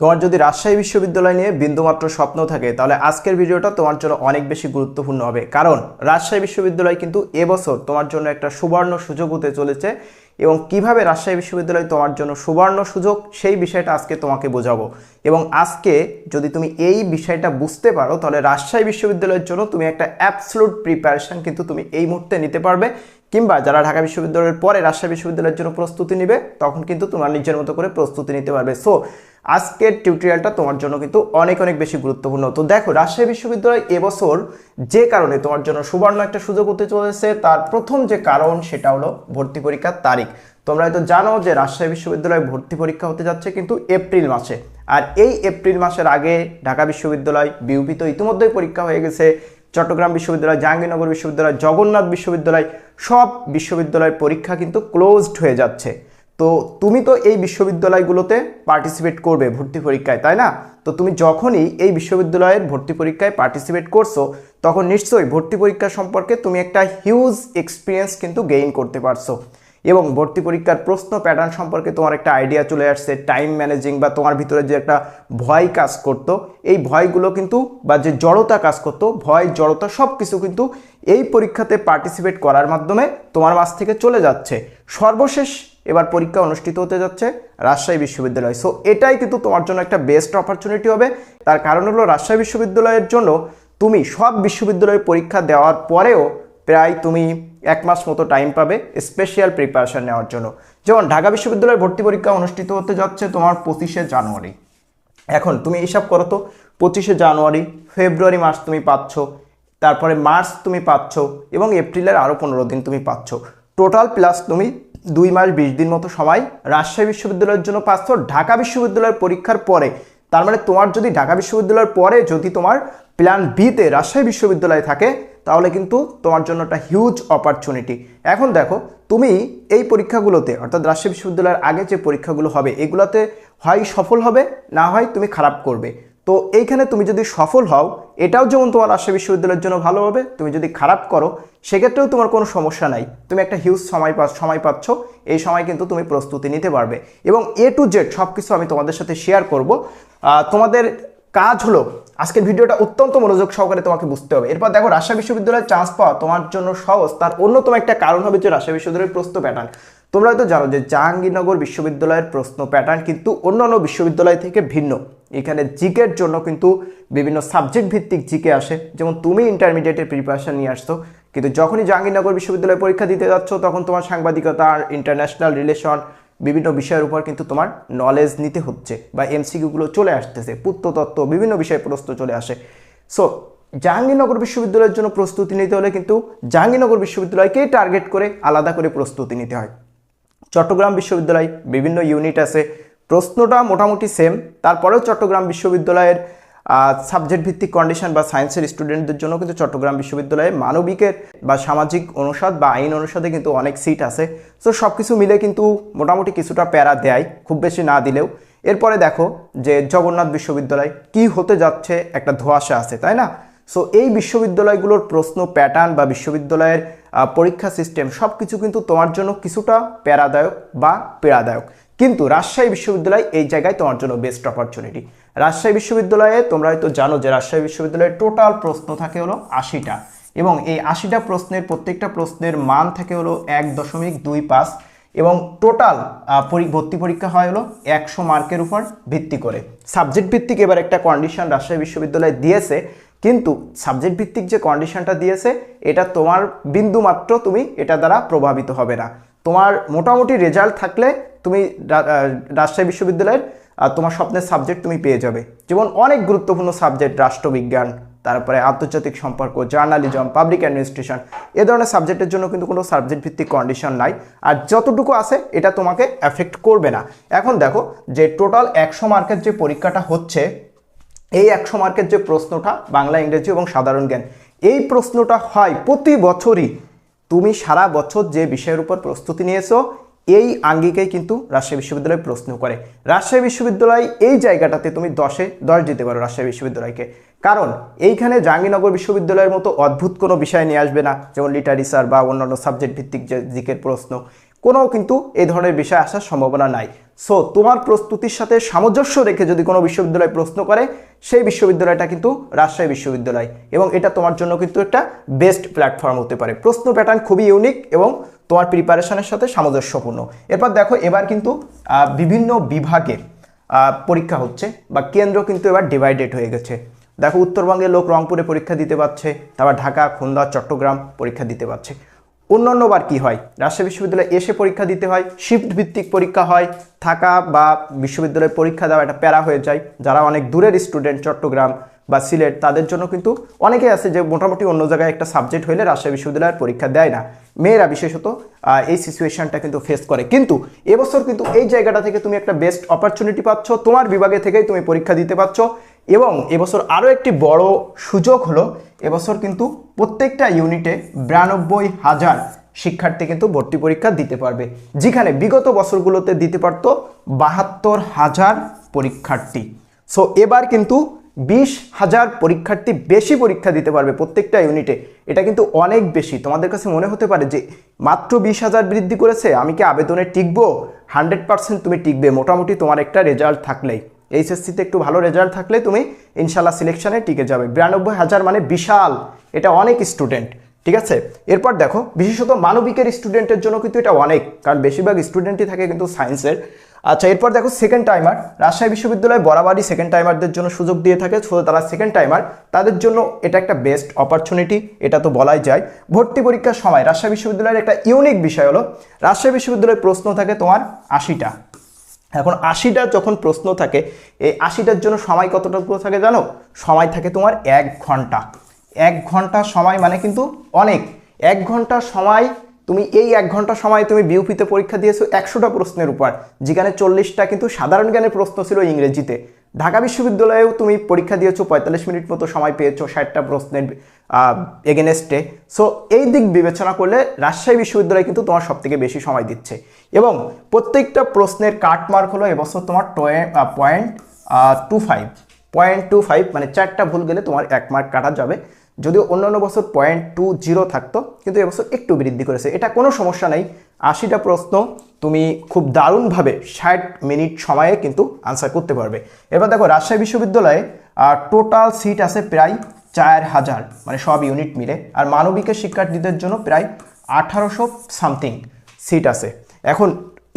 তোমার যদি রাজশাহী বিশ্ববিদ্যালয় নিয়ে বিন্দুমাত্র স্বপ্ন থাকে, তাহলে আজকের ভিডিওটা তোমার জন্য অনেক বেশি গুরুত্বপূর্ণ হবে। কারণ রাজশাহী বিশ্ববিদ্যালয় কিন্তু এবছর তোমার জন্য একটা সুবর্ণ সুযোগ হতে চলেছে এবং কীভাবে রাজশাহী বিশ্ববিদ্যালয় তোমার জন্য সুবর্ণ সুযোগ, সেই বিষয়টা আজকে তোমাকে বোঝাবো। এবং আজকে যদি তুমি এই বিষয়টা বুঝতে পারো, তাহলে রাজশাহী বিশ্ববিদ্যালয়ের জন্য তুমি একটা অ্যাবসলুট প্রিপারেশন কিন্তু তুমি এই মুহূর্তে নিতে পারবে। কিংবা যারা ঢাকা বিশ্ববিদ্যালয়ের পরে রাজশাহী বিশ্ববিদ্যালয়ের জন্য প্রস্তুতি নেবে, তখন কিন্তু তোমার নিজের মতো করে প্রস্তুতি নিতে পারবে। সো আজকের টিউটোরিয়ালটা তোমার জন্য কিন্তু অনেক অনেক বেশি গুরুত্বপূর্ণ। তো দেখো, রাজশাহী বিশ্ববিদ্যালয় এবছর যে কারণে তোমার জন্য সুবর্ণ একটা সুযোগ হতে চলেছে, তার প্রথম যে কারণ সেটা হলো ভর্তি পরীক্ষার তারিখ। তোমরা হয়তো জানো যে রাজশাহী বিশ্ববিদ্যালয়ে ভর্তি পরীক্ষা হতে যাচ্ছে কিন্তু এপ্রিল মাসে। আর এই এপ্রিল মাসের আগে ঢাকা বিশ্ববিদ্যালয় বিউপি তো ইতিমধ্যেই পরীক্ষা হয়ে গেছে। চট্টগ্রাম বিশ্ববিদ্যালয়, জাহাঙ্গীরনগর বিশ্ববিদ্যালয়, জগন্নাথ বিশ্ববিদ্যালয় সব বিশ্ববিদ্যালয়ের পরীক্ষা কিন্তু ক্লোজড হয়ে যাচ্ছে। তো তুমি তো এই বিশ্ববিদ্যালয়গুলোতে পার্টিসিপেট করবে ভর্তি পরীক্ষায়, তাই না? তো তুমি যখনই এই বিশ্ববিদ্যালয়ের ভর্তি পরীক্ষায় পার্টিসিপেট করছ, তখন নিশ্চয়ই ভর্তি পরীক্ষা সম্পর্কে তুমি একটা হিউজ এক্সপিরিয়েন্স কিন্তু গেইন করতে পারছ। এবং ভর্তি পরীক্ষার প্রশ্ন প্যাটার্ন সম্পর্কে তোমার একটা আইডিয়া চলে আসছে টাইম ম্যানেজিং বা তোমার ভিতরে যে একটা ভয় কাজ করতো, এই ভয়গুলো কিন্তু বা যে জড়তা কাজ করতো, ভয়, জড়তা সব কিছু কিন্তু এই পরীক্ষাতে পার্টিসিপেট করার মাধ্যমে তোমার মাঝ থেকে চলে যাচ্ছে। সর্বশেষ এবার পরীক্ষা অনুষ্ঠিত হতে যাচ্ছে রাজশাহী বিশ্ববিদ্যালয়। সো এটাই কিন্তু তোমার জন্য একটা বেস্ট অপরচুনিটি হবে। তার কারণ হলো রাজশাহী বিশ্ববিদ্যালয়ের জন্য তুমি সব বিশ্ববিদ্যালয়ে পরীক্ষা দেওয়ার পরেও প্রায় তুমি এক মাস মতো টাইম পাবে স্পেশাল প্রিপারেশন নেওয়ার জন্য। যেমন ঢাকা বিশ্ববিদ্যালয়ের ভর্তি পরীক্ষা অনুষ্ঠিত হতে যাচ্ছে তোমার পঁচিশে জানুয়ারি। এখন তুমি হিসাব করো তো, পঁচিশে জানুয়ারি, ফেব্রুয়ারি মাস তুমি পাচ্ছ, তারপরে মার্চ তুমি পাচ্ছ এবং এপ্রিলের আরও পনেরো দিন তুমি পাচ্ছ। টোটাল প্লাস তুমি দুই মাস বিশ দিন মতো সময় রাজশাহী বিশ্ববিদ্যালয়ের জন্য পাচ্ছ ঢাকা বিশ্ববিদ্যালয়ের পরীক্ষার পরে, তার মানে তোমার যদি ঢাকা বিশ্ববিদ্যালয়ের পরে যদি তোমার প্ল্যান বিতে রাজশাহী বিশ্ববিদ্যালয় থাকে, তাহলে কিন্তু তোমার জন্য একটা হিউজ অপরচুনিটি এখন দেখো, তুমি এই পরীক্ষাগুলোতে, অর্থাৎ রাজশাহী বিশ্ববিদ্যালয়ের আগে যে পরীক্ষাগুলো হবে, এগুলোতে হয় সফল হবে, না হয় তুমি খারাপ করবে। তো এইখানে তুমি যদি সফল হও, এটাও যেমন তোমার রাজশাহী বিশ্ববিদ্যালয়ের জন্য ভালো হবে, তুমি যদি খারাপ করো, সেক্ষেত্রেও তোমার কোনো সমস্যা নাই। তুমি একটা হিউজ সময় পা, সময় পাচ্ছ, এই সময় কিন্তু তুমি প্রস্তুতি নিতে পারবে। এবং এ টু জেড সব কিছু আমি তোমাদের সাথে শেয়ার করব। তোমাদের কাজ হলো, আজকের ভিডিওটা অত্যন্ত মনোযোগ সহকারে তোমাকে বুঝতে হবে। এরপর দেখো, রাজশাহী বিশ্ববিদ্যালয়ের চান্স পাওয়া তোমার জন্য সহজ। তার অন্যতম একটা কারণ হবে যে রাজশাহী বিশ্ববিদ্যালয়ের প্রস্তুত প্যাটার্ন তোমরা হয়তো জানো যে জাহাঙ্গীরনগর বিশ্ববিদ্যালয়ের প্রশ্ন প্যাটার্ন কিন্তু অন্যান্য বিশ্ববিদ্যালয় থেকে ভিন্ন। এখানে জিকের জন্য কিন্তু বিভিন্ন সাবজেক্ট ভিত্তিক জিকে আসে। যেমন তুমি ইন্টারমিডিয়েটের প্রিপারেশন নিয়ে আসছো, কিন্তু যখনই জাহাঙ্গীরনগর বিশ্ববিদ্যালয়ে পরীক্ষা দিতে যাচ্ছ, তখন তোমার সাংবাদিকতা ইন্টারন্যাশনাল রিলেশন বিভিন্ন বিষয়ের উপর কিন্তু তোমার নলেজ নিতে হচ্ছে বা এমসিকিউগুলো চলে আসতেছে, পুত্রতত্ত্ব, বিভিন্ন বিষয়ে প্রশ্ন চলে আসে। সো জাহাঙ্গীরনগর বিশ্ববিদ্যালয়ের জন্য প্রস্তুতি নিতে হলে কিন্তু জাহাঙ্গীরনগর বিশ্ববিদ্যালয়কেই টার্গেট করে আলাদা করে প্রস্তুতি নিতে হয়। চট্টগ্রাম বিশ্ববিদ্যালয় বিভিন্ন ইউনিট আছে প্রশ্নটা মোটামুটি সেম তারপরেও চট্টগ্রাম বিশ্ববিদ্যালয়ের সাবজেক্ট ভিত্তিক কন্ডিশন বা সায়েন্সের স্টুডেন্টদের জন্য কিন্তু চট্টগ্রাম বিশ্ববিদ্যালয়ে মানবিকের বা সামাজিক অনুষদ বা আইন অনুষদে কিন্তু অনেক সিট আছে। সো সব কিছু মিলে কিন্তু মোটামুটি কিছুটা প্যারা দেয়, খুব বেশি না দিলেও। এরপরে দেখো যে জগন্নাথ বিশ্ববিদ্যালয় কি হতে যাচ্ছে একটা ধোঁয়াশা আছে, তাই না? সো এই বিশ্ববিদ্যালয়গুলোর প্রশ্ন প্যাটার্ন বা বিশ্ববিদ্যালয়ের পরীক্ষা সিস্টেম সব কিছু কিন্তু তোমার জন্য কিছুটা প্যারাদায়ক বা পীড়াদায়ক। কিন্তু রাজশাহী বিশ্ববিদ্যালয় এই জায়গায় তোমার জন্য বেস্ট অপরচুনিটি রাজশাহী বিশ্ববিদ্যালয়ে তোমরা হয়তো জানো যে রাজশাহী বিশ্ববিদ্যালয়ের টোটাল প্রশ্ন থাকে হলো আশিটা এবং এই আশিটা প্রশ্নের প্রত্যেকটা প্রশ্নের মান থাকে হলো এক দশমিক দুই পাঁচ এবং টোটাল ভর্তি পরীক্ষা হয় হলো একশো মার্কের উপর ভিত্তি করে। সাবজেক্ট ভিত্তিক এবার একটা কন্ডিশন রাজশাহী বিশ্ববিদ্যালয় দিয়েছে, কিন্তু সাবজেক্ট ভিত্তিক যে কন্ডিশনটা দিয়েছে, এটা তোমার বিন্দু মাত্র তুমি এটা দ্বারা প্রভাবিত হবে না। তোমার মোটামুটি রেজাল্ট থাকলে তুমি রাজশাহী বিশ্ববিদ্যালয়ের তোমার স্বপ্নের সাবজেক্ট তুমি পেয়ে যাবে। যেমন অনেক গুরুত্বপূর্ণ সাবজেক্ট রাষ্ট্রবিজ্ঞান, তারপরে আন্তর্জাতিক সম্পর্ক জার্নালিজম পাবলিক অ্যাডমিনিস্ট্রেশন এ ধরনের সাবজেক্টের জন্য কিন্তু কোনো সাবজেক্ট ভিত্তিক কন্ডিশন নাই। আর যতটুকু আছে, এটা তোমাকে অ্যাফেক্ট করবে না। এখন দেখো যে টোটাল একশো মার্কের যে পরীক্ষাটা হচ্ছে, এই একশো মার্কের যে প্রশ্নটা বাংলা, ইংরেজি এবং সাধারণ জ্ঞান, এই প্রশ্নটা হয় প্রতি বছরই। তুমি সারা বছর যে বিষয়ের উপর প্রস্তুতি নিয়েছো এই আঙ্গিকেই কিন্তু রাজশাহী বিশ্ববিদ্যালয় প্রশ্ন করে। রাজশাহী বিশ্ববিদ্যালয় এই জায়গাটাতে তুমি দশে দশ দিতে পারো রাজশাহী বিশ্ববিদ্যালয়কে। কারণ এইখানে জাহাঙ্গীরনগর বিশ্ববিদ্যালয়ের মতো অদ্ভুত কোনো বিষয় নিয়ে আসবে না, যেমন লিটারেচার বা অন্যান্য সাবজেক্ট ভিত্তিক যে দিকের প্রশ্ন। কোনো কিন্তু এই ধরনের বিষয় আসার সম্ভাবনা নাই। সো তোমার প্রস্তুতির সাথে সামঞ্জস্য রেখে যদি কোনো বিশ্ববিদ্যালয় প্রশ্ন করে, সেই বিশ্ববিদ্যালয়টা কিন্তু রাজশাহী বিশ্ববিদ্যালয়। এবং এটা তোমার জন্য কিন্তু একটা বেস্ট প্ল্যাটফর্ম হতে পারে। প্রশ্ন প্যাটার্ন খুবই ইউনিক এবং তোমার প্রিপারেশনের সাথে সামঞ্জস্যপূর্ণ। এরপর দেখো এবার কিন্তু বিভিন্ন বিভাগে আহ, পরীক্ষা হচ্ছে বা কেন্দ্র কিন্তু এবার ডিভাইডেড হয়ে গেছে। দেখো উত্তরবঙ্গের লোক রংপুরে পরীক্ষা দিতে পারছে তারপর ঢাকা খুলনা চট্টগ্রাম পরীক্ষা দিতে পারছে। অন্যান্যবার কী হয়? রাজশাহী বিশ্ববিদ্যালয়ে এসে পরীক্ষা দিতে হয় শিফট ভিত্তিক পরীক্ষা হয় থাকা বা বিশ্ববিদ্যালয়ে পরীক্ষা দেওয়া একটা প্যারা হয়ে যায় যারা অনেক দূরের স্টুডেন্ট চট্টগ্রাম বা সিলেট, তাদের জন্য কিন্তু অনেকেই আছে যে মোটামুটি অন্য জায়গায় একটা সাবজেক্ট হইলে রাজশাহী বিশ্ববিদ্যালয়ের পরীক্ষা দেয় না। মেয়েরা বিশেষত এই সিচুয়েশনটা কিন্তু ফেস করে। কিন্তু এবছর কিন্তু এই জায়গাটা থেকে তুমি একটা বেস্ট অপরচুনিটি পাচ্ছ, তোমার বিভাগে থেকেই তুমি পরীক্ষা দিতে পারছ এবং এবছর আরও একটি বড় সুযোগ হলো, এবছর কিন্তু প্রত্যেকটা ইউনিটে বিরানব্বই হাজার শিক্ষার্থী কিন্তু ভর্তি পরীক্ষা দিতে পারবে। যেখানে বিগত বছরগুলোতে দিতে পারতো বাহাত্তর হাজার পরীক্ষার্থী। সো এবার কিন্তু বিশ হাজার পরীক্ষার্থী বেশি পরীক্ষা দিতে পারবে প্রত্যেকটা ইউনিটে এটা কিন্তু অনেক বেশি। তোমাদের কাছে মনে হতে পারে যে, মাত্র বিশ হাজার বৃদ্ধি করেছে, আমি কি আবেদনে টিকবো? হান্ড্রেড পার্সেন্ট তুমি টিকবে। মোটামুটি তোমার একটা রেজাল্ট থাকলেই। এইচএসসিতে একটু ভালো রেজাল্ট থাকলে তুমি ইনশাল্লাহ সিলেকশানে টিকে যাবে। বিরানব্বই হাজার মানে বিশাল। এটা অনেক স্টুডেন্ট ঠিক আছে? এরপর দেখো, বিশেষত মানবিকের স্টুডেন্টের জন্য কিন্তু এটা অনেক। কারণ বেশিরভাগ স্টুডেন্টই থাকে কিন্তু সায়েন্সের আচ্ছা এরপর দেখো সেকেন্ড টাইমার রাজশাহী বিশ্ববিদ্যালয় বরাবরই সেকেন্ড টাইমারদের জন্য সুযোগ দিয়ে থাকে সো তারা সেকেন্ড টাইমার তাদের জন্য এটা একটা বেস্ট অপরচুনিটি এটা তো বলাই যায়। ভর্তি পরীক্ষার সময় রাজশাহী বিশ্ববিদ্যালয়ের একটা ইউনিক বিষয় হলো, রাজশাহী বিশ্ববিদ্যালয়ের প্রশ্ন থাকে তোমার আশিটা। এখন আশিটা যখন প্রশ্ন থাকে, এই আশিটার জন্য সময় কতটুকু থাকে জানো? সময় থাকে তোমার এক ঘণ্টা। এক ঘণ্টা সময় মানে কিন্তু অনেক। এক ঘণ্টা সময় তুমি এই এক ঘণ্টা সময় তুমি বিউপিতে পরীক্ষা দিয়েছ একশোটা প্রশ্নের উপর। যেখানে চল্লিশটা কিন্তু সাধারণ জ্ঞানের প্রশ্ন ছিল ইংরেজিতে। ঢাকা বিশ্ববিদ্যালয়েও তুমি পরীক্ষা দিয়েছ পঁয়তাল্লিশ মিনিট মতো সময় পেয়েছ ষাটটা প্রশ্নের এগেনেস্টে সো এই দিক বিবেচনা করলে রাজশাহী বিশ্ববিদ্যালয় কিন্তু তোমার সব থেকে বেশি সময় দিচ্ছে। এবং প্রত্যেকটা প্রশ্নের কাট মার্ক হলো এবছর তোমার point two five point two five মানে চারটা ভুল গেলে তোমার এক মার্ক কাটা যাবে। যদিও অন্যান্য বছর পয়েন্ট টু জিরো থাকতো, কিন্তু এবছর একটু বৃদ্ধি করেছে। এটা কোনো সমস্যা নেই। আশিটা প্রশ্ন তুমি খুব দারুণভাবে ষাট মিনিট সময়ে কিন্তু আনসার করতে পারবে। এবার দেখো, রাজশাহী বিশ্ববিদ্যালয়ে টোটাল সিট আছে প্রায় চার হাজার মানে সব ইউনিট মিলে। আর মানবিকের শিক্ষার্থীদের জন্য প্রায় আঠারোশো সামথিং সিট আছে। এখন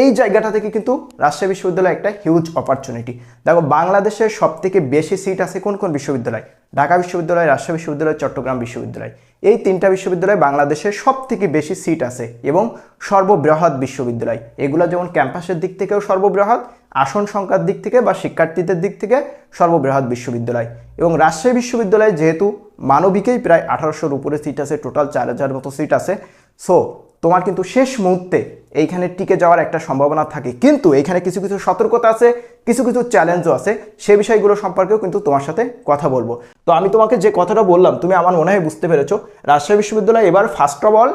এই জায়গাটা থেকে কিন্তু রাজশাহী বিশ্ববিদ্যালয় একটা হিউজ অপরচুনিটি দেখো, বাংলাদেশের সব থেকে বেশি সিট আছে কোন কোন বিশ্ববিদ্যালয়? ঢাকা বিশ্ববিদ্যালয়, রাজশাহী বিশ্ববিদ্যালয়, চট্টগ্রাম বিশ্ববিদ্যালয়। এই তিনটা বিশ্ববিদ্যালয় বাংলাদেশের সব থেকে বেশি সিট আছে এবং সর্ববৃহৎ বিশ্ববিদ্যালয়। এগুলো যেমন ক্যাম্পাসের দিক থেকেও সর্ববৃহৎ, আসন সংখ্যার দিক থেকে বা শিক্ষার্থীদের দিক থেকে সর্ববৃহৎ বিশ্ববিদ্যালয়। এবং রাজশাহী বিশ্ববিদ্যালয়ে যেহেতু মানবিকেই প্রায় আঠারোশোর উপরে সিট আছে টোটাল চার হাজার মতো সিট আছে। সো তোমার কিন্তু শেষ মুহূর্তে এইখানে টিকে যাওয়ার একটা সম্ভাবনা থাকে। কিন্তু এইখানে কিছু কিছু সতর্কতা আছে, কিছু কিছু চ্যালেঞ্জও আছে। সে বিষয়গুলো সম্পর্কেও কিন্তু তোমার সাথে কথা বলব। তো আমি তোমাকে যে কথাটা বললাম, তুমি আমার মনে হয় বুঝতে পেরেছ। রাজশাহী বিশ্ববিদ্যালয় এবার ফার্স্ট অফ অল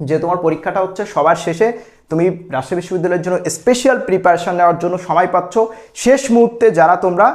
যে তোমার পরীক্ষাটা হচ্ছে সবার শেষে, তুমি রাজশাহী বিশ্ববিদ্যালয়ের জন্য স্পেশাল প্রিপারেশন নেওয়ার জন্য সময় পাচ্ছ। শেষ মুহূর্তে যারা তোমরা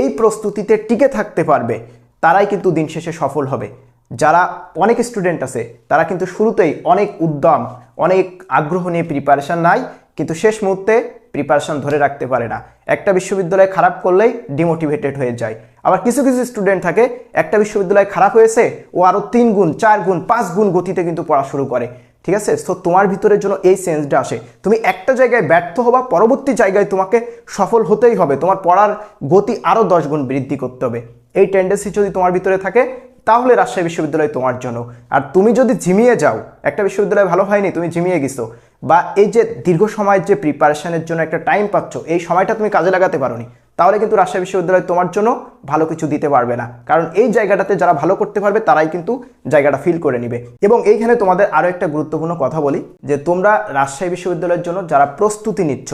এই প্রস্তুতিতে টিকে থাকতে পারবে, তারাই কিন্তু দিন শেষে সফল হবে। যারা অনেক স্টুডেন্ট আছে, তারা কিন্তু শুরুতেই অনেক উদ্যম, অনেক আগ্রহ নিয়ে প্রিপারেশন নাই কিন্তু শেষ মুহূর্তে প্রিপারেশন ধরে রাখতে পারে না। একটা বিশ্ববিদ্যালয় খারাপ করলেই ডিমোটিভেটেড হয়ে যায়। আবার কিছু কিছু স্টুডেন্ট থাকে, একটা বিশ্ববিদ্যালয় খারাপ হয়েছে, ও আরও তিন গুণ, চার গুণ, পাঁচ গুণ গতিতে কিন্তু পড়া শুরু করে। ঠিক আছে? তো তোমার ভিতরের জন্য এই সেন্সটা আসে। তুমি একটা জায়গায় ব্যর্থ হবা, পরবর্তী জায়গায় তোমাকে সফল হতেই হবে। তোমার পড়ার গতি আরও দশ গুণ বৃদ্ধি করতে হবে। এই টেন্ডেন্সি যদি তোমার ভিতরে থাকে তাহলে রাজশাহী বিশ্ববিদ্যালয় তোমার জন্য। আর তুমি যদি ঝিমিয়ে যাও, একটা বিশ্ববিদ্যালয় ভালো হয়নি, তুমি ঝিমিয়ে গেছো, বা এই যে দীর্ঘ সময়ের যে প্রিপারেশনের জন্য একটা টাইম পাচ্ছ, এই সময়টা তুমি কাজে লাগাতে পারোনি, তাহলে কিন্তু রাজশাহী বিশ্ববিদ্যালয় তোমার জন্য ভালো কিছু দিতে পারবে না। কারণ এই জায়গাটাতে যারা ভালো করতে পারবে, তারাই কিন্তু জায়গাটা ফিল করে নিবে। এবং এইখানে তোমাদের আরও একটা গুরুত্বপূর্ণ কথা বলি, যে তোমরা রাজশাহী বিশ্ববিদ্যালয়ের জন্য যারা প্রস্তুতি নিচ্ছ,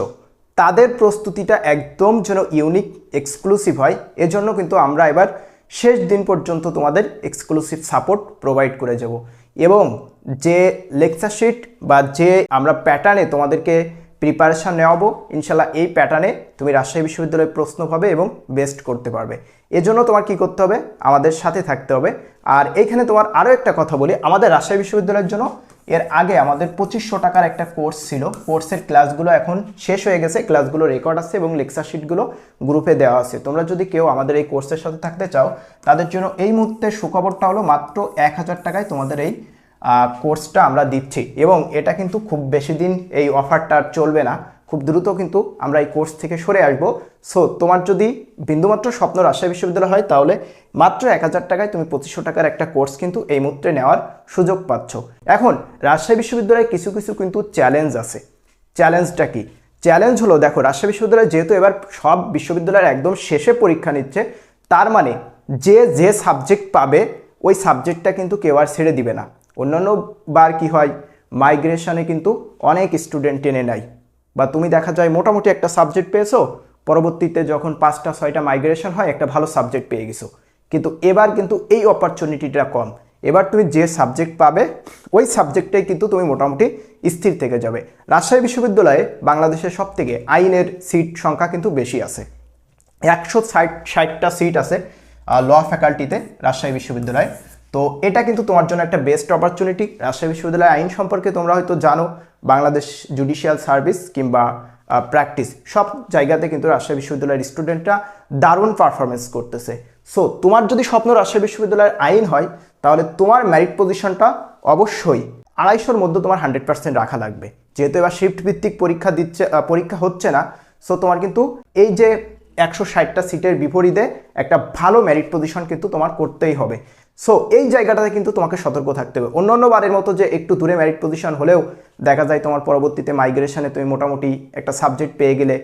তাদের প্রস্তুতিটা একদম যেন ইউনিক এক্সক্লুসিভ হয়, এজন্য কিন্তু আমরা এবার শেষ দিন পর্যন্ত তোমাদের এক্সক্লুসিভ সাপোর্ট প্রোভাইড করে যাব। এবং যে লেকচার শিট বা যে আমরা প্যাটার্নে তোমাদেরকে প্রিপারেশান নেওয়াবো, ইনশাল্লাহ এই প্যাটার্নে তুমি রাজশাহী বিশ্ববিদ্যালয়ে প্রশ্ন পাবে এবং বেস্ট করতে পারবে। এজন্য তোমার কি করতে হবে? আমাদের সাথে থাকতে হবে। আর এইখানে তোমার আরও একটা কথা বলি, আমাদের রাজশাহী বিশ্ববিদ্যালয়ের জন্য এর আগে আমাদের পঁচিশশো টাকার একটা কোর্স ছিল। কোর্সের ক্লাসগুলো এখন শেষ হয়ে গেছে, ক্লাসগুলো রেকর্ড আছে এবং লেকচার শিটগুলো গ্রুপে দেওয়া আছে। তোমরা যদি কেউ আমাদের এই কোর্সের সাথে থাকতে চাও, তাদের জন্য এই মুহূর্তে সুখবরটা হলো মাত্র এক হাজার টাকায় তোমাদের এই কোর্সটা আমরা দিচ্ছি। এবং এটা কিন্তু খুব বেশি দিন এই অফারটা চলবে না। খুব দ্রুত কিন্তু আমরা এই কোর্স থেকে সরে আসব। সো তোমার যদি বিন্দুমাত্র স্বপ্ন রাজশাহী বিশ্ববিদ্যালয় হয়, তাহলে মাত্র এক হাজার টাকায় তুমি পঁচিশশো টাকার একটা কোর্স কিন্তু এই মুহূর্তে নেওয়ার সুযোগ পাচ্ছ। এখন, রাজশাহী বিশ্ববিদ্যালয়ে কিছু কিছু কিন্তু চ্যালেঞ্জ আছে। চ্যালেঞ্জটা কি? চ্যালেঞ্জ হলো, দেখো, রাজশাহী বিশ্ববিদ্যালয় যেহেতু এবার সব বিশ্ববিদ্যালয়ের একদম শেষে পরীক্ষা নিচ্ছে, তার মানে যে যে সাবজেক্ট পাবে, ওই সাবজেক্টটা কিন্তু কেউ আর ছেড়ে দিবে না। অন্যান্য বার কি হয়? মাইগ্রেশনে কিন্তু অনেক স্টুডেন্ট টেনে নেয়। বা তুমি দেখা যায় মোটামুটি একটা সাবজেক্ট পেয়েছ, পরবর্তীতে যখন পাঁচটা, ছয়টা মাইগ্রেশন হয়, একটা ভালো সাবজেক্ট পেয়ে গেছো। কিন্তু এবার কিন্তু এই অপরচুনিটিটা কম। এবার তুমি যে সাবজেক্ট পাবে, ওই সাবজেক্টেই কিন্তু তুমি মোটামুটি স্থির থেকে যাবে। রাজশাহী বিশ্ববিদ্যালয়ে বাংলাদেশের সব থেকে আইনের সিট সংখ্যা কিন্তু বেশি আছে। একশো ষাট, ষাটটা সিট আছে ল ফ্যাকাল্টিতে রাজশাহী বিশ্ববিদ্যালয়ে। তো এটা কিন্তু তোমার জন্য একটা বেস্ট অপরচুনিটি রাজশাহী বিশ্ববিদ্যালয় আইন সম্পর্কে তোমরা হয়তো জানো, বাংলাদেশ জুডিশিয়াল সার্ভিস কিংবা প্র্যাকটিস সব জায়গাতে কিন্তু রাজশাহী বিশ্ববিদ্যালয়ের স্টুডেন্টরা দারুণ পারফরমেন্স করতেছে। সো তোমার যদি স্বপ্ন রাজশাহী বিশ্ববিদ্যালয়ের আইন হয়, তাহলে তোমার ম্যারিট পজিশনটা অবশ্যই আড়াইশোর মধ্যে তোমার হান্ড্রেড পার্সেন্ট রাখা লাগবে। যেহেতু এবার শিফট ভিত্তিক পরীক্ষা দিচ্ছে পরীক্ষা হচ্ছে না সো তোমার কিন্তু এই যে একশো ষাটটা সিটের বিপরীতে একটা ভালো ম্যারিট পজিশন কিন্তু তোমার করতেই হবে। সো এই জায়গাটাতে কিন্তু তোমাকে সতর্ক থাকতে হবে। অন্য অন্য বারের মতো যে একটু দূরে মেরিট পজিশন হলেও দেখা যায় তোমার পরবর্তীতে মাইগ্রেশনে তুমি মোটামুটি একটা সাবজেক্ট পেয়ে গেলে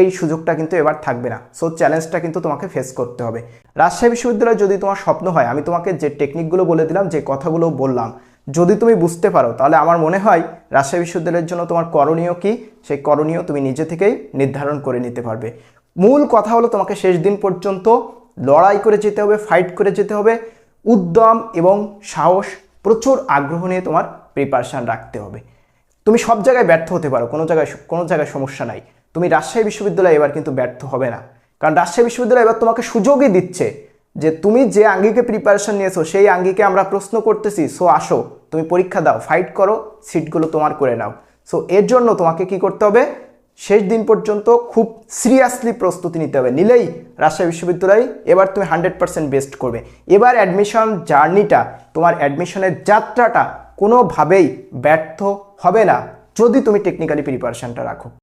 এই সুযোগটা কিন্তু এবার থাকবে না। সো চ্যালেঞ্জটা কিন্তু তোমাকে ফেস করতে হবে। রাজশাহী বিশ্ববিদ্যালয় যদি তোমার স্বপ্ন হয়, আমি তোমাকে যে টেকনিকগুলো বলে দিলাম, যে কথাগুলো বললাম, যদি তুমি বুঝতে পারো, তাহলে আমার মনে হয় রাজশাহী বিশ্ববিদ্যালয়ের জন্য তোমার করণীয় কি? সেই করণীয় তুমি নিজে থেকেই নির্ধারণ করে নিতে পারবে। মূল কথা হলো তোমাকে শেষ দিন পর্যন্ত লড়াই করে যেতে হবে ফাইট করে যেতে হবে। উদ্যম এবং সাহস প্রচুর আগ্রহ নিয়ে তোমার প্রিপারেশান রাখতে হবে। তুমি সব জায়গায় ব্যর্থ হতে পারো, কোনো জায়গায় কোনো জায়গায় সমস্যা নাই। তুমি রাজশাহী বিশ্ববিদ্যালয়ে এবার কিন্তু ব্যর্থ হবে না। কারণ রাজশাহী বিশ্ববিদ্যালয় এবার তোমাকে সুযোগই দিচ্ছে যে তুমি যে আঙ্গিকে প্রিপারেশন নিয়েছো, সেই আঙ্গিকে আমরা প্রশ্ন করতেছি, সো আসো, তুমি পরীক্ষা দাও ফাইট করো সিটগুলো তোমার করে নাও। সো এর জন্য তোমাকে কি করতে হবে? শেষ দিন পর্যন্ত খুব সিরিয়াসলি প্রস্তুতি নিতে হবে। নিলেই রাজশাহী বিশ্ববিদ্যালয় এবার তুমি হান্ড্রেড পার্সেন্ট বেস্ট করবে। এবার অ্যাডমিশন জার্নিটা তোমার অ্যাডমিশনের যাত্রাটা কোনোভাবেই ব্যর্থ হবে না, যদি তুমি টেকনিক্যালি প্রিপারেশানটা রাখো।